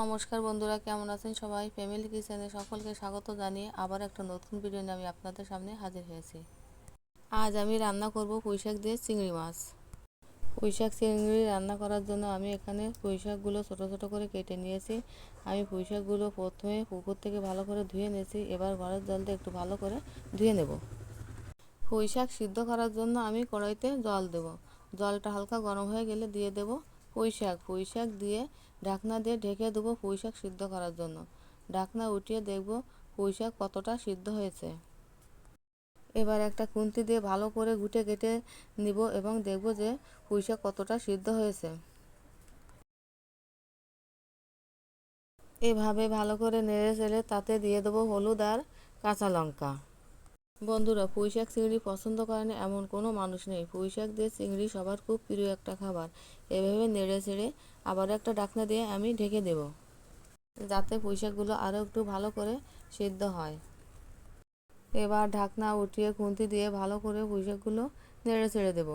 নমস্কার বন্ধুরা, কেমন আছেন সবাই? ফ্যামিলি কিচেনে সকলকে স্বাগত জানিয়ে আবার একটা নতুন ভিডিও নিয়ে আমি আপনাদের সামনে হাজির হয়েছি। আজ আমি রান্না করব পুঁইশাক দিয়ে চিংড়ি মাছ। পুঁইশাক, চিংড়ি রান্না করার জন্য আমি এখানে পুঁইশাকগুলো ছোটো ছোটো করে কেটে নিয়েছি। আমি পুঁইশাকগুলো প্রথমে পুকুর থেকে ভালো করে ধুয়ে নিয়েছি। এবার ঘরের জল দিয়ে একটু ভালো করে ধুয়ে নেব। পুঁইশাক সিদ্ধ করার জন্য আমি কড়াইতে জল দেব। জলটা হালকা গরম হয়ে গেলে দিয়ে দেব। পুঁইশাক পুঁইশাক দিয়ে ঢাকনা দিয়ে ঢেকে দেবো পুঁইশাক সিদ্ধ করার জন্য। ঢাকনা উঠিয়ে দেখব পুঁইশাক কতটা সিদ্ধ হয়েছে। এবার একটা খুন্তি দিয়ে ভালো করে ঘুটে কেটে নিব এবং দেখব যে পুঁইশাক কতটা সিদ্ধ হয়েছে। এভাবে ভালো করে নেড়ে চেড়ে তাতে দিয়ে দেবো হলুদ আর কাঁচা লঙ্কা। বন্ধুরা, পুঁইশাক চিংড়ি পছন্দ করে না এমন কোনো মানুষ নেই। পুঁইশাক দিয়ে চিংড়ি সবার খুব প্রিয় একটা খাবার। এভাবে নেড়ে ছেড়ে আবার একটা ডাকনা দিয়ে আমি ঢেকে দেব। যাতে পুঁইশাকগুলো আরও একটু ভালো করে সিদ্ধ হয়। এবার ঢাকনা উঠিয়ে খুন্তি দিয়ে ভালো করে পুঁইশাকগুলো নেড়ে ছেড়ে দেব।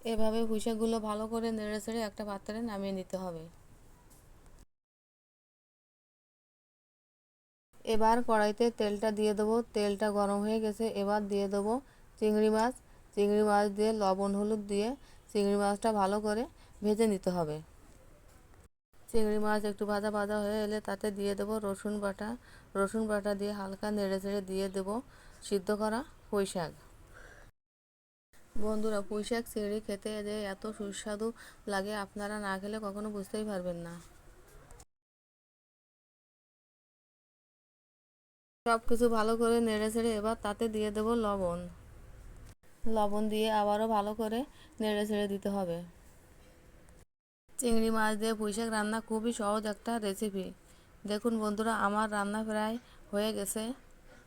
এভাবে পুঁইশাকগুলো ভালো করে নেড়ে ছেড়ে একটা পাত্রে নামিয়ে নিতে হবে। এবার কড়াইতে তেলটা দিয়ে দেবো। তেলটা গরম হয়ে গেছে, এবার দিয়ে দেবো চিংড়ি মাছ। চিংড়ি মাছ দিয়ে লবণ, হলুদ দিয়ে চিংড়ি মাছটা ভালো করে ভেজে নিতে হবে। চিংড়ি মাছ একটু ভাজা ভাজা হয়ে এলে তাতে দিয়ে দেবো রসুন বাটা। রসুন বাটা দিয়ে হালকা নেড়ে চেড়ে দিয়ে দেবো সিদ্ধ করা পুঁই শাক। বন্ধুরা, পুঁই শাক চিংড়ি খেতে যে এত সুস্বাদু লাগে আপনারা না খেলে কখনো বুঝতেই পারবেন না। সব কিছু ভালো করে নেড়ে ছেড়ে এবার তাতে দিয়ে দেবো লবণ। লবণ দিয়ে আবারও ভালো করে নেড়ে ছেড়ে দিতে হবে। চিংড়ি মাছ দিয়ে পুঁইশাক রান্না খুবই সহজ একটা রেসিপি দেখুন বন্ধুরা, আমার রান্না প্রায় হয়ে গেছে।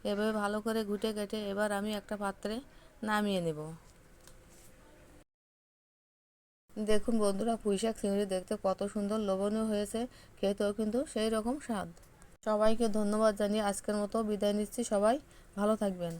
এভাবে ভালো করে ঘুটে কেটে এবার আমি একটা পাত্রে নামিয়ে নেব। দেখুন বন্ধুরা, পুঁইশাক চিংড়ি দেখতে কত সুন্দর, লোভনীয় হয়েছে। খেতেও কিন্তু সেই রকম স্বাদ। সবাইকে ধন্যবাদ জানিয়ে আজকের মতো বিদায় নিচ্ছি। সবাই ভালো থাকবেন।